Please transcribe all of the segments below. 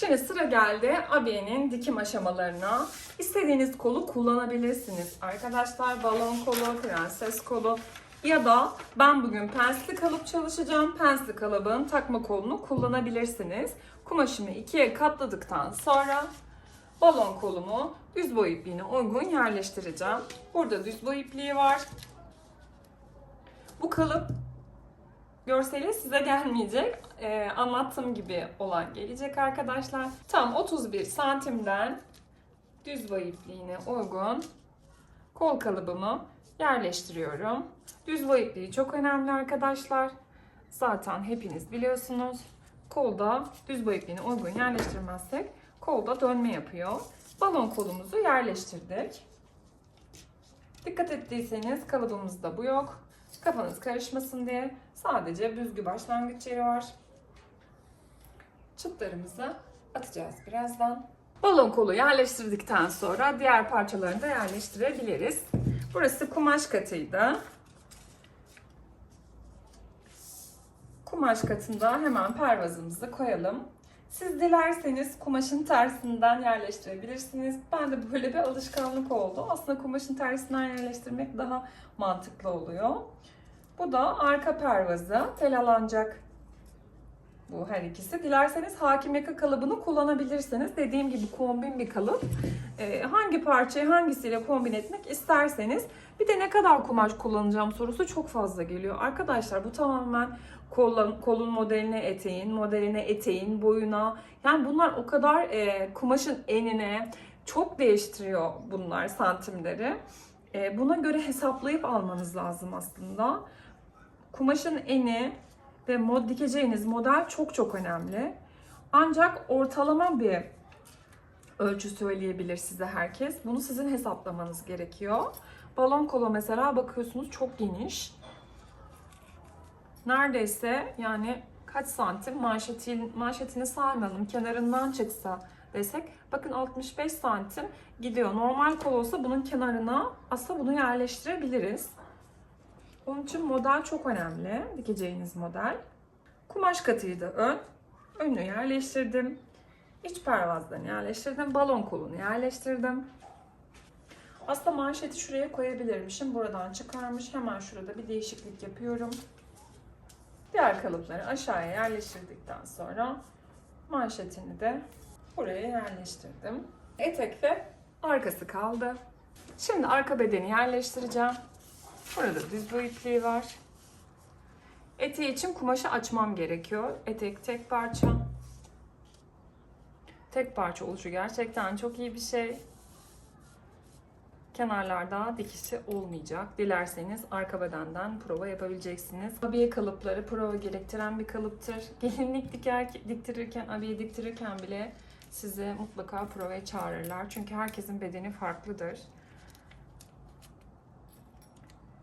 Şimdi sıra geldi abiyenin dikim aşamalarına. İstediğiniz kolu kullanabilirsiniz. Arkadaşlar balon kolu, prenses kolu ya da ben bugün pensli kalıp çalışacağım. Pensli kalıbın takma kolunu kullanabilirsiniz. Kumaşımı ikiye katladıktan sonra balon kolumu düz boy ipliğine uygun yerleştireceğim. Burada düz boy ipliği var. Bu kalıp görseli size gelmeyecek. Ee, anlattığım gibi olan gelecek arkadaşlar. Tam 31 santimden düz boy uygun kol kalıbımı yerleştiriyorum. Düz boy çok önemli arkadaşlar. Zaten hepiniz biliyorsunuz. Kolda düz boy uygun yerleştirmezsek kolda dönme yapıyor. Balon kolumuzu yerleştirdik. Dikkat ettiyseniz kalıbımızda bu yok. Kafanız karışmasın diye sadece büzgü başlangıç yeri var. Çıtlarımızı atacağız birazdan. Balon kolu yerleştirdikten sonra diğer parçalarını da yerleştirebiliriz. Burası kumaş katıydı. Kumaş katında hemen pervazımızı koyalım. Siz dilerseniz kumaşın tersinden yerleştirebilirsiniz. Ben de böyle bir alışkanlık oldu. Aslında kumaşın tersinden yerleştirmek daha mantıklı oluyor. Bu da arka pervazı, tel alancak bu her ikisi. Dilerseniz hakim yaka kalıbını kullanabilirsiniz. Dediğim gibi kombin bir kalıp. Ee, hangi parçayı hangisiyle kombin etmek isterseniz. Bir de ne kadar kumaş kullanacağım sorusu çok fazla geliyor. Arkadaşlar bu tamamen kolun, kolun modeline, eteğin, modeline, eteğin, boyuna. Yani bunlar o kadar e, kumaşın enine çok değiştiriyor bunlar santimleri. E, buna göre hesaplayıp almanız lazım aslında. Kumaşın eni ve mod dikeceğiniz model çok çok önemli. Ancak ortalama bir ölçü söyleyebilir size herkes. Bunu sizin hesaplamanız gerekiyor. Balon kolu mesela bakıyorsunuz çok geniş. Neredeyse yani kaç santim manşetin, manşetini saymayalım kenarından çıksa desek bakın 65 santim gidiyor. Normal kol olsa bunun kenarına aslında bunu yerleştirebiliriz. Onun için model çok önemli. Dikeceğiniz model. Kumaş katıydı ön. Önünü yerleştirdim. İç pervazlarını yerleştirdim. Balon kolunu yerleştirdim. Aslında manşeti şuraya koyabilirmişim. Buradan çıkarmış. Hemen şurada bir değişiklik yapıyorum. Diğer kalıpları aşağıya yerleştirdikten sonra manşetini de buraya yerleştirdim. Etek ve arkası kaldı. Şimdi arka bedeni yerleştireceğim. Burada düz boy ipliği var. Eteği için kumaşı açmam gerekiyor. Etek tek parça. Tek parça oluşu gerçekten çok iyi bir şey. Kenarlarda dikişi olmayacak. Dilerseniz arka bedenden prova yapabileceksiniz. Abiye kalıpları prova gerektiren bir kalıptır. Gelinlik diker, diktirirken, abiye diktirirken bile sizi mutlaka provaya çağırırlar. Çünkü herkesin bedeni farklıdır.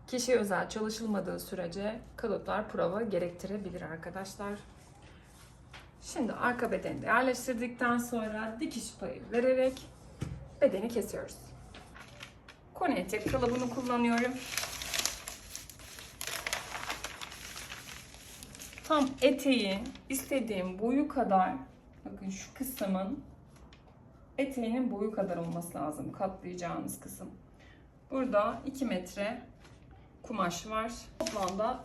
Kişiye özel çalışılmadığı sürece kalıplar prova gerektirebilir arkadaşlar. Şimdi arka bedeni de yerleştirdikten sonra dikiş payı vererek bedeni kesiyoruz. Kone etek kalıbını kullanıyorum. Tam eteği istediğim boyu kadar bakın şu kısmın eteğinin boyu kadar olması lazım katlayacağınız kısım. Burada 2 metre kumaş var. Toplamda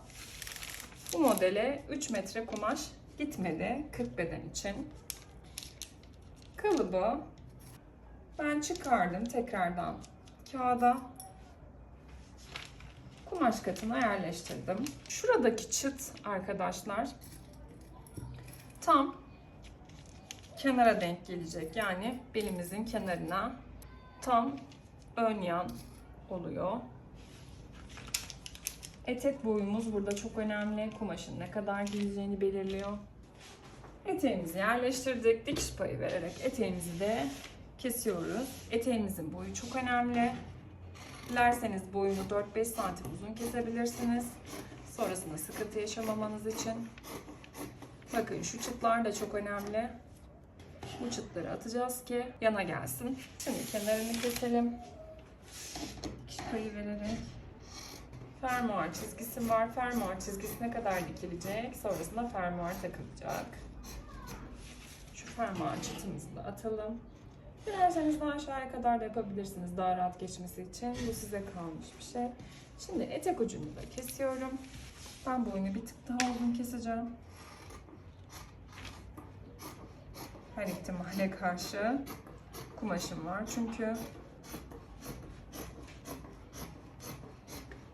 bu modele 3 metre kumaş gitmedi 40 beden için. Kalıbı ben çıkardım tekrardan kağıda. Kumaş katına yerleştirdim. Şuradaki çıt arkadaşlar tam kenara denk gelecek. Yani belimizin kenarına tam ön yan oluyor. Etek boyumuz burada çok önemli. Kumaşın ne kadar giyeceğini belirliyor. Eteğimizi yerleştirdik. Dikiş payı vererek eteğimizi de kesiyoruz. Eteğimizin boyu çok önemli. Dilerseniz boyunu 4-5 santim uzun kesebilirsiniz. Sonrasında sıkıntı yaşamamanız için. Bakın şu çıtlar da çok önemli. Bu çıtları atacağız ki yana gelsin. Şimdi kenarını keselim. Dikiş payı vererek fermuar çizgisi var. Fermuar çizgisine kadar dikilecek. Sonrasında fermuar takılacak. Şu fermuar çıtımızı da atalım. Dilerseniz daha aşağıya kadar da yapabilirsiniz daha rahat geçmesi için. Bu size kalmış bir şey. Şimdi etek ucunu da kesiyorum. Ben boyunu bir tık daha uzun keseceğim. Her ihtimale karşı kumaşım var çünkü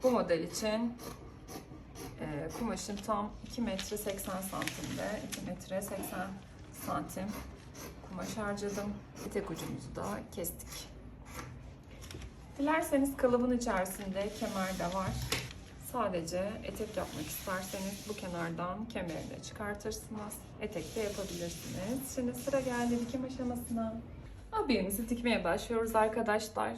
bu model için e, kumaşın tam 2 metre 80 santimde 2 metre 80 santim kumaş harcadım. Etek ucumuzu da kestik. Dilerseniz kalıbın içerisinde kemer de var. Sadece etek yapmak isterseniz bu kenardan kemerini çıkartırsınız. Etek de yapabilirsiniz. Şimdi sıra geldi dikim aşamasına. Abiyemizi dikmeye başlıyoruz arkadaşlar.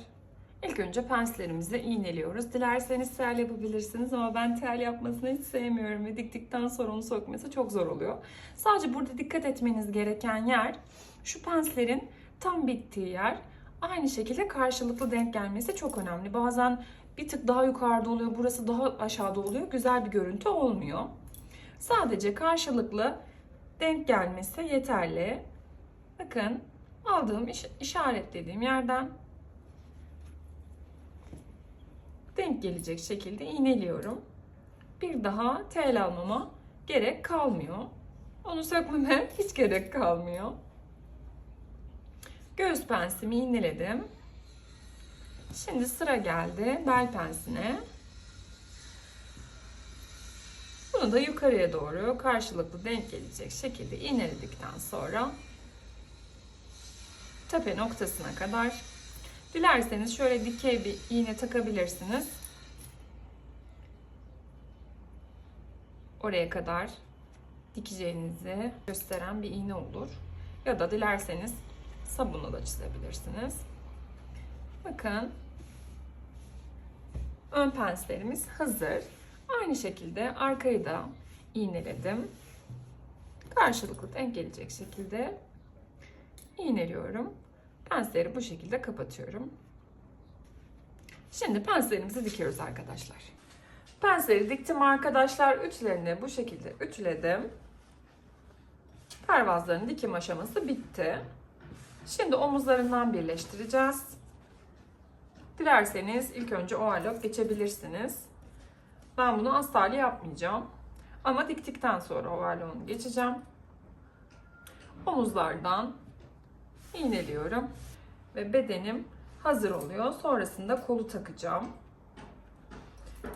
İlk önce penslerimizi iğneliyoruz. Dilerseniz tel yapabilirsiniz ama ben tel yapmasını hiç sevmiyorum ve diktikten sonra onu sökmesi çok zor oluyor. Sadece burada dikkat etmeniz gereken yer şu penslerin tam bittiği yer. Aynı şekilde karşılıklı denk gelmesi çok önemli. Bazen bir tık daha yukarıda oluyor, burası daha aşağıda oluyor. Güzel bir görüntü olmuyor. Sadece karşılıklı denk gelmesi yeterli. Bakın aldığım iş, işaretlediğim yerden denk gelecek şekilde iğneliyorum. Bir daha tel almama gerek kalmıyor. Onu sökmeme hiç gerek kalmıyor. Göğüs pensimi iğneledim. Şimdi sıra geldi bel pensine. Bunu da yukarıya doğru karşılıklı denk gelecek şekilde iğneledikten sonra tepe noktasına kadar dilerseniz şöyle dikey bir iğne takabilirsiniz. Oraya kadar dikeceğinizi gösteren bir iğne olur. Ya da dilerseniz sabunla da çizebilirsiniz. Bakın ön penslerimiz hazır. Aynı şekilde arkayı da iğneledim. Karşılıklı denk gelecek şekilde iğneliyorum. Pensleri bu şekilde kapatıyorum. Şimdi penslerimizi dikiyoruz arkadaşlar. Pensleri diktim arkadaşlar. Üçlerini bu şekilde ütüledim. Pervazların dikim aşaması bitti. Şimdi omuzlarından birleştireceğiz. Dilerseniz ilk önce overlock geçebilirsiniz. Ben bunu astarlı yapmayacağım. Ama diktikten sonra overlock'unu geçeceğim. Omuzlardan iğneliyorum. Ve bedenim hazır oluyor. Sonrasında kolu takacağım.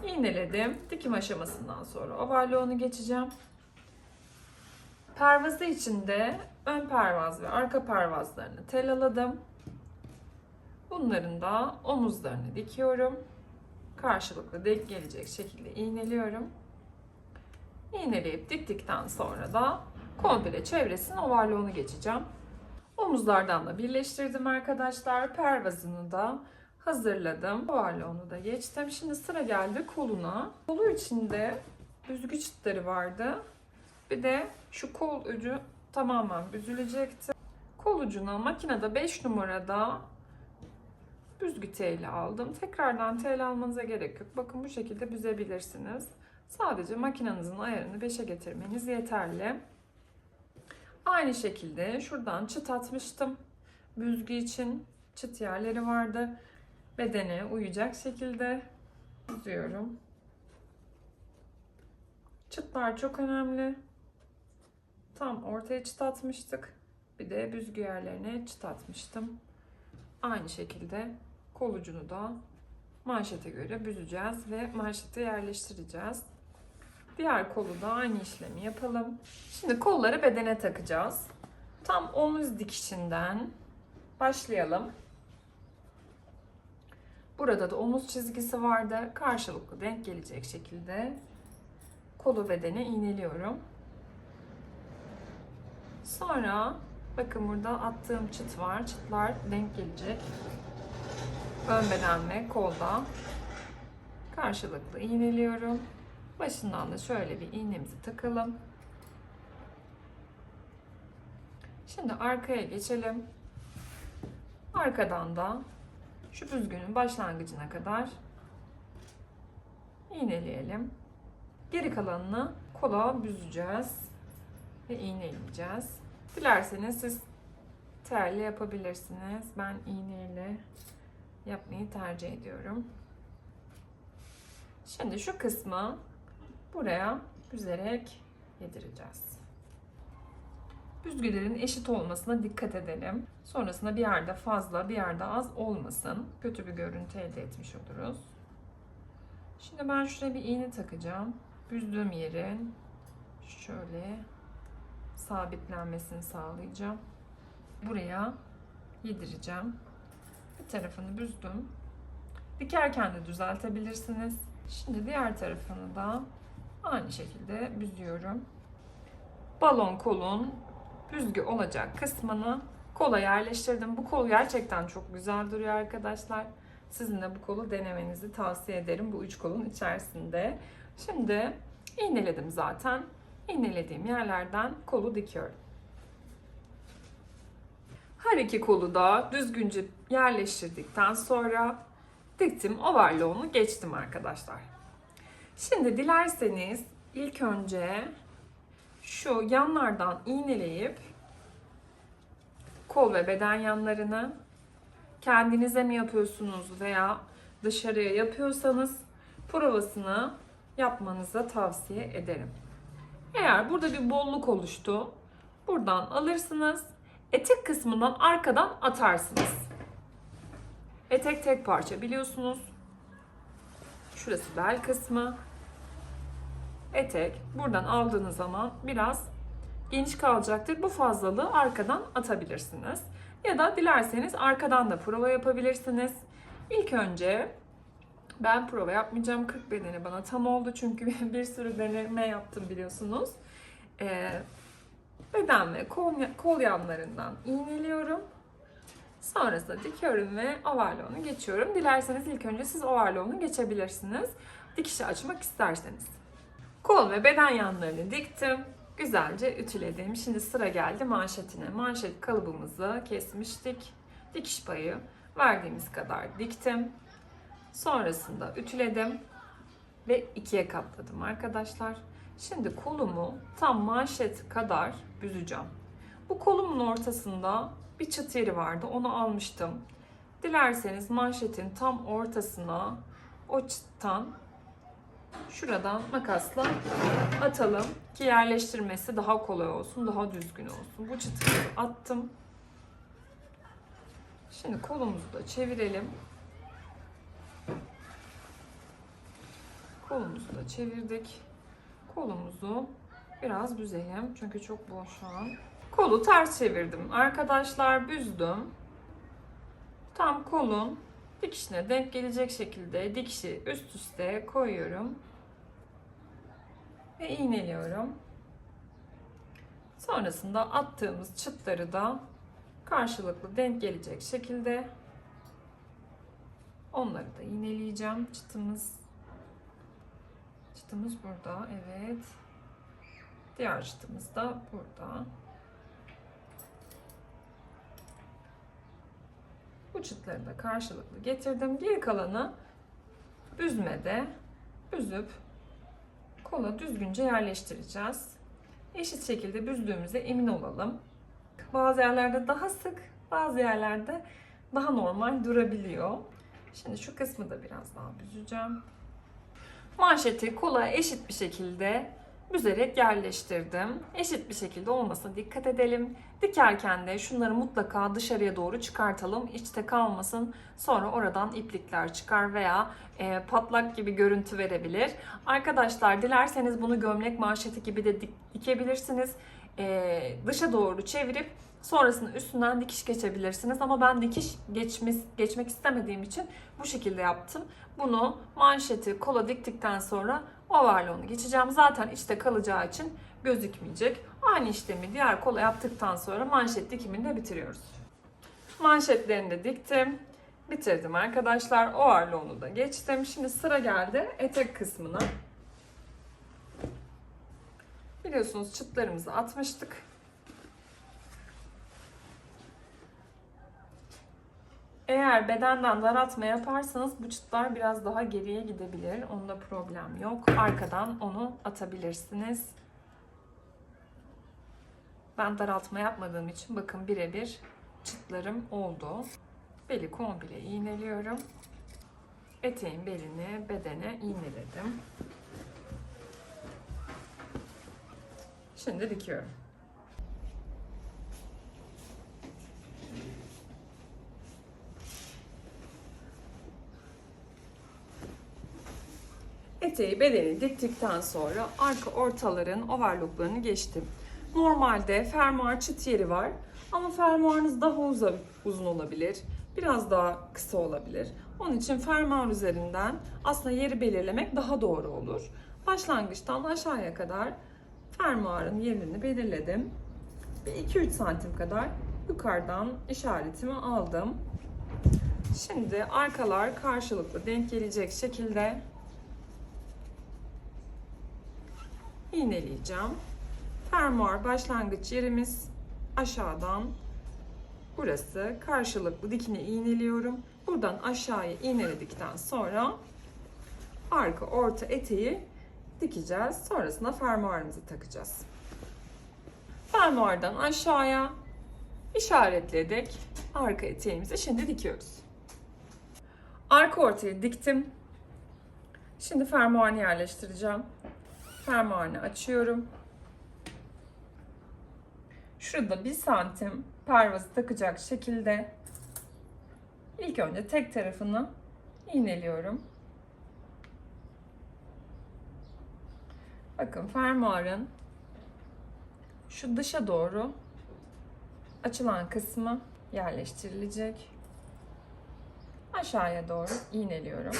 İğneledim. Dikim aşamasından sonra overlock'unu geçeceğim. Pervazı içinde ön pervaz ve arka pervazlarını tellaladım. Bunların da omuzlarını dikiyorum. Karşılıklı denk gelecek şekilde iğneliyorum. İğneleyip diktikten sonra da komple çevresinin overlock'unu geçeceğim. Omuzlardan da birleştirdim arkadaşlar. Pervazını da hazırladım. Overlock'unu da geçtim. Şimdi sıra geldi koluna. Kolu içinde büzgü çıtları vardı. Bir de şu kol ucu tamamen büzülecekti. Kol ucuna makinede 5 numarada büzgü teli aldım. Tekrardan tel almanıza gerek yok. Bakın bu şekilde büzebilirsiniz. Sadece makinenizin ayarını 5'e getirmeniz yeterli. Aynı şekilde şuradan çıt atmıştım. Büzgü için çıt yerleri vardı. Bedene uyacak şekilde büzüyorum. Çıtlar çok önemli. Tam ortaya çıt atmıştık. Bir de büzgü yerlerine çıt atmıştım. Aynı şekilde kol ucunu da manşete göre büzeceğiz ve manşete yerleştireceğiz. Diğer kolu da aynı işlemi yapalım. Şimdi kolları bedene takacağız. Tam omuz dikişinden başlayalım. Burada da omuz çizgisi vardı. Karşılıklı denk gelecek şekilde kolu bedene iğneliyorum. Sonra bakın burada attığım çıt var. Çıtlar denk gelecek. Ön beden ve kolda karşılıklı iğneliyorum. Başından da şöyle bir iğnemizi takalım. Şimdi arkaya geçelim. Arkadan da şu büzgünün başlangıcına kadar iğneleyelim. Geri kalanını kola büzeceğiz ve iğneleyeceğiz. Dilerseniz siz terli yapabilirsiniz. Ben iğneyle yapmayı tercih ediyorum. Şimdi şu kısmı buraya büzerek yedireceğiz. Büzgülerin eşit olmasına dikkat edelim. Sonrasında bir yerde fazla, bir yerde az olmasın. Kötü bir görüntü elde etmiş oluruz. Şimdi ben şuraya bir iğne takacağım. Büzdüğüm yerin şöyle sabitlenmesini sağlayacağım. Buraya yedireceğim. Bir tarafını büzdüm. Dikerken de düzeltebilirsiniz. Şimdi diğer tarafını da aynı şekilde büzüyorum. Balon kolun büzgü olacak kısmını kola yerleştirdim. Bu kol gerçekten çok güzel duruyor arkadaşlar. Sizin de bu kolu denemenizi tavsiye ederim bu üç kolun içerisinde. Şimdi iğneledim zaten. İğnelediğim yerlerden kolu dikiyorum. Her iki kolu da düzgünce yerleştirdikten sonra diktim overlock'unu geçtim arkadaşlar. Şimdi dilerseniz ilk önce şu yanlardan iğneleyip kol ve beden yanlarını kendinize mi yapıyorsunuz veya dışarıya yapıyorsanız provasını yapmanızı tavsiye ederim. Eğer burada bir bolluk oluştu, buradan alırsınız, etek kısmından arkadan atarsınız. Etek tek parça biliyorsunuz. Şurası bel kısmı. Etek buradan aldığınız zaman biraz geniş kalacaktır. Bu fazlalığı arkadan atabilirsiniz. Ya da dilerseniz arkadan da prova yapabilirsiniz. İlk önce ben prova yapmayacağım. 40 bedeni bana tam oldu çünkü bir sürü deneme yaptım biliyorsunuz. Ee, beden ve kol, kol yanlarından iğneliyorum. Sonrasında dikiyorum ve overlock'unu geçiyorum. Dilerseniz ilk önce siz overlock'unu geçebilirsiniz. Dikişi açmak isterseniz. Kol ve beden yanlarını diktim. Güzelce ütüledim. Şimdi sıra geldi manşetine. Manşet kalıbımızı kesmiştik. Dikiş payı verdiğimiz kadar diktim. Sonrasında ütüledim ve ikiye katladım arkadaşlar. Şimdi kolumu tam manşet kadar büzeceğim. Bu kolumun ortasında bir çıt yeri vardı. Onu almıştım. Dilerseniz manşetin tam ortasına o çıttan şuradan makasla atalım ki yerleştirmesi daha kolay olsun, daha düzgün olsun. Bu çıtayı attım. Şimdi kolumuzu da çevirelim. Kolumuzu da çevirdik. Kolumuzu biraz büzelim çünkü çok boş şu an. Kolu ters çevirdim. Arkadaşlar büzdüm. Tam kolun dikişine denk gelecek şekilde dikişi üst üste koyuyorum. Ve iğneliyorum. Sonrasında attığımız çıtları da karşılıklı denk gelecek şekilde onları da iğneleyeceğim. Çıtımız çıtımız burada. Evet. Diğer çıtımız da burada. Bu çıtları da karşılıklı getirdim. Geri kalanı büzmede büzüp kola düzgünce yerleştireceğiz. Eşit şekilde büzdüğümüze emin olalım. Bazı yerlerde daha sık, bazı yerlerde daha normal durabiliyor. Şimdi şu kısmı da biraz daha büzeceğim. Manşeti kola eşit bir şekilde büzerek yerleştirdim. Eşit bir şekilde olmasına dikkat edelim. Dikerken de şunları mutlaka dışarıya doğru çıkartalım. İçte kalmasın. Sonra oradan iplikler çıkar veya e, patlak gibi görüntü verebilir. Arkadaşlar dilerseniz bunu gömlek manşeti gibi de dik- dikebilirsiniz. E, dışa doğru çevirip sonrasında üstünden dikiş geçebilirsiniz. Ama ben dikiş geçmiş, geçmek istemediğim için bu şekilde yaptım. Bunu manşeti kola diktikten sonra overlock'unu geçeceğim. Zaten içte kalacağı için gözükmeyecek. Aynı işlemi diğer kola yaptıktan sonra manşet dikimini de bitiriyoruz. Manşetlerini de diktim. Bitirdim arkadaşlar. Overlock'unu da geçtim. Şimdi sıra geldi etek kısmına. Biliyorsunuz çıtlarımızı atmıştık. Eğer bedenden daraltma yaparsanız bu çıtlar biraz daha geriye gidebilir. Onda problem yok. Arkadan onu atabilirsiniz. Ben daraltma yapmadığım için bakın birebir çıtlarım oldu. Beli komple iğneliyorum. Eteğin belini bedene iğneledim. Şimdi dikiyorum. Eteği bedeni diktikten sonra arka ortaların overlocklarını geçtim. Normalde fermuar çıt yeri var ama fermuarınız daha uzun, uzun olabilir. Biraz daha kısa olabilir. Onun için fermuar üzerinden aslında yeri belirlemek daha doğru olur. Başlangıçtan aşağıya kadar fermuarın yerini belirledim. Bir 2-3 santim kadar yukarıdan işaretimi aldım. Şimdi arkalar karşılıklı denk gelecek şekilde iğneleyeceğim. Fermuar başlangıç yerimiz aşağıdan burası karşılıklı dikine iğneliyorum. Buradan aşağıya iğneledikten sonra arka orta eteği dikeceğiz. Sonrasında fermuarımızı takacağız. Fermuardan aşağıya işaretledik. Arka eteğimizi şimdi dikiyoruz. Arka ortayı diktim. Şimdi fermuarını yerleştireceğim. Fermuarını açıyorum. Şurada bir santim pervazı takacak şekilde ilk önce tek tarafını iğneliyorum. Bakın fermuarın şu dışa doğru açılan kısmı yerleştirilecek. Aşağıya doğru iğneliyorum.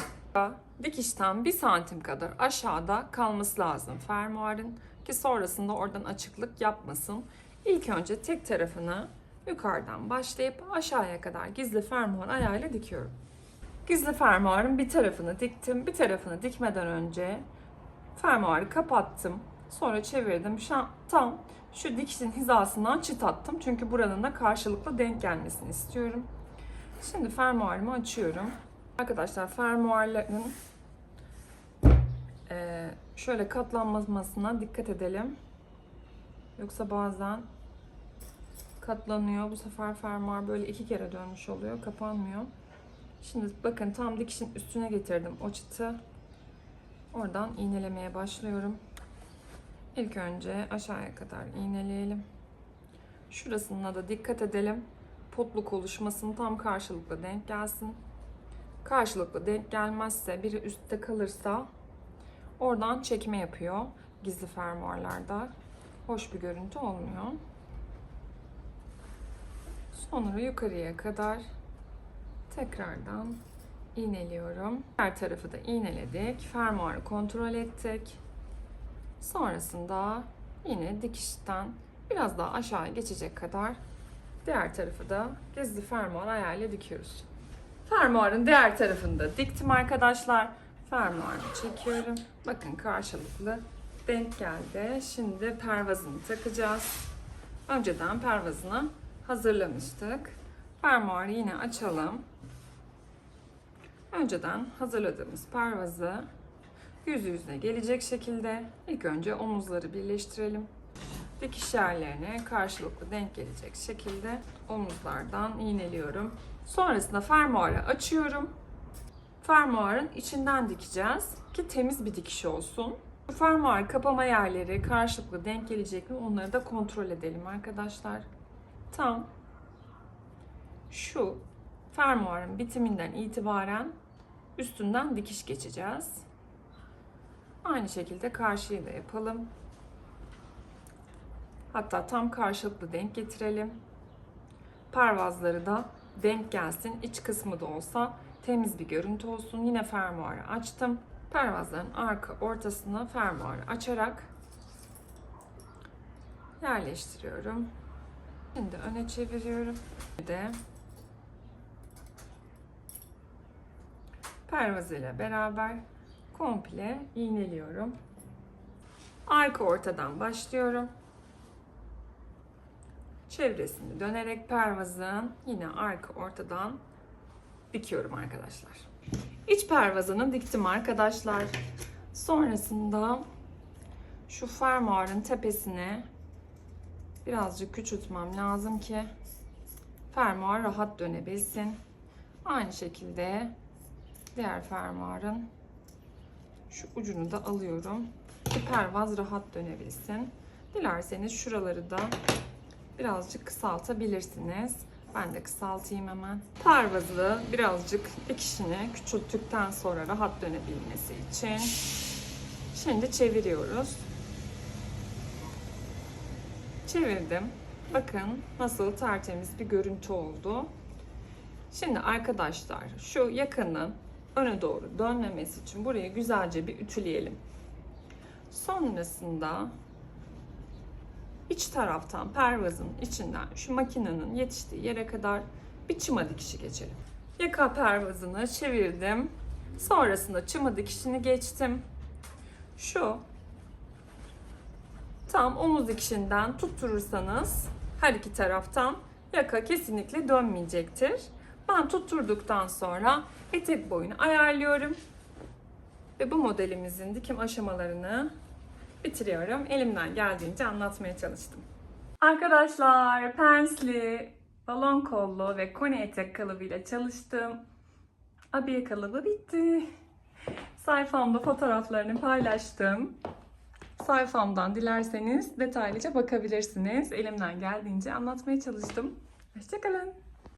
Dikişten bir santim kadar aşağıda kalması lazım fermuarın ki sonrasında oradan açıklık yapmasın. İlk önce tek tarafını yukarıdan başlayıp aşağıya kadar gizli fermuar ayağıyla dikiyorum. Gizli fermuarın bir tarafını diktim. Bir tarafını dikmeden önce fermuarı kapattım. Sonra çevirdim. Şu an tam şu dikişin hizasından çıt attım. Çünkü buranın da karşılıklı denk gelmesini istiyorum. Şimdi fermuarımı açıyorum. Arkadaşlar fermuarların eee, şöyle katlanmasına dikkat edelim. Yoksa bazen katlanıyor. Bu sefer fermuar böyle iki kere dönmüş oluyor. Kapanmıyor. Şimdi bakın tam dikişin üstüne getirdim o çıtı. Oradan iğnelemeye başlıyorum. İlk önce aşağıya kadar iğneleyelim. Şurasına da dikkat edelim. Potluk oluşmasın tam karşılıklı denk gelsin. Karşılıklı denk gelmezse biri üstte kalırsa oradan çekme yapıyor gizli fermuarlarda. Hoş bir görüntü olmuyor. Sonra yukarıya kadar tekrardan iğneliyorum. Her tarafı da iğneledik. Fermuarı kontrol ettik. Sonrasında yine dikişten biraz daha aşağı geçecek kadar diğer tarafı da gizli fermuar ayağıyla dikiyoruz. Fermuarın diğer tarafını da diktim arkadaşlar. Fermuarını çekiyorum. Bakın karşılıklı denk geldi. Şimdi pervazını takacağız. Önceden pervazını hazırlamıştık. Fermuarı yine açalım. Önceden hazırladığımız pervazı yüz yüzüne gelecek şekilde ilk önce omuzları birleştirelim. Dikiş yerlerine karşılıklı denk gelecek şekilde omuzlardan iğneliyorum. Sonrasında fermuarı açıyorum. Fermuarın içinden dikeceğiz ki temiz bir dikiş olsun. Bu fermuar kapama yerleri karşılıklı denk gelecek mi onları da kontrol edelim arkadaşlar. Tam şu fermuarın bitiminden itibaren üstünden dikiş geçeceğiz. Aynı şekilde karşıyı da yapalım. Hatta tam karşılıklı denk getirelim. Pervazları da denk gelsin. İç kısmı da olsa temiz bir görüntü olsun. Yine fermuarı açtım. Pervazların arka ortasına fermuarı açarak yerleştiriyorum. Şimdi öne çeviriyorum. Bir de pervaz ile beraber komple iğneliyorum. Arka ortadan başlıyorum. Çevresini dönerek pervazın yine arka ortadan dikiyorum arkadaşlar. İç pervazını diktim arkadaşlar. Sonrasında şu fermuarın tepesine birazcık küçültmem lazım ki fermuar rahat dönebilsin. Aynı şekilde diğer fermuarın şu ucunu da alıyorum ki pervaz rahat dönebilsin. Dilerseniz şuraları da birazcık kısaltabilirsiniz. Ben de kısaltayım hemen. Pervazı birazcık dikişini küçülttükten sonra rahat dönebilmesi için şimdi çeviriyoruz. Çevirdim. Bakın nasıl tertemiz bir görüntü oldu. Şimdi arkadaşlar şu yakını öne doğru dönmemesi için burayı güzelce bir ütüleyelim. Sonrasında iç taraftan pervazın içinden şu makinenin yetiştiği yere kadar bir çıma dikişi geçelim. Yaka pervazını çevirdim. Sonrasında çıma dikişini geçtim. Şu tam omuz dikişinden tutturursanız her iki taraftan yaka kesinlikle dönmeyecektir. Ben tutturduktan sonra etek boyunu ayarlıyorum. Ve bu modelimizin dikim aşamalarını bitiriyorum. Elimden geldiğince anlatmaya çalıştım. Arkadaşlar pensli, balon kollu ve koni etek kalıbıyla çalıştım. Abiye kalıbı bitti. Sayfamda fotoğraflarını paylaştım. Sayfamdan dilerseniz detaylıca bakabilirsiniz. Elimden geldiğince anlatmaya çalıştım. Hoşçakalın.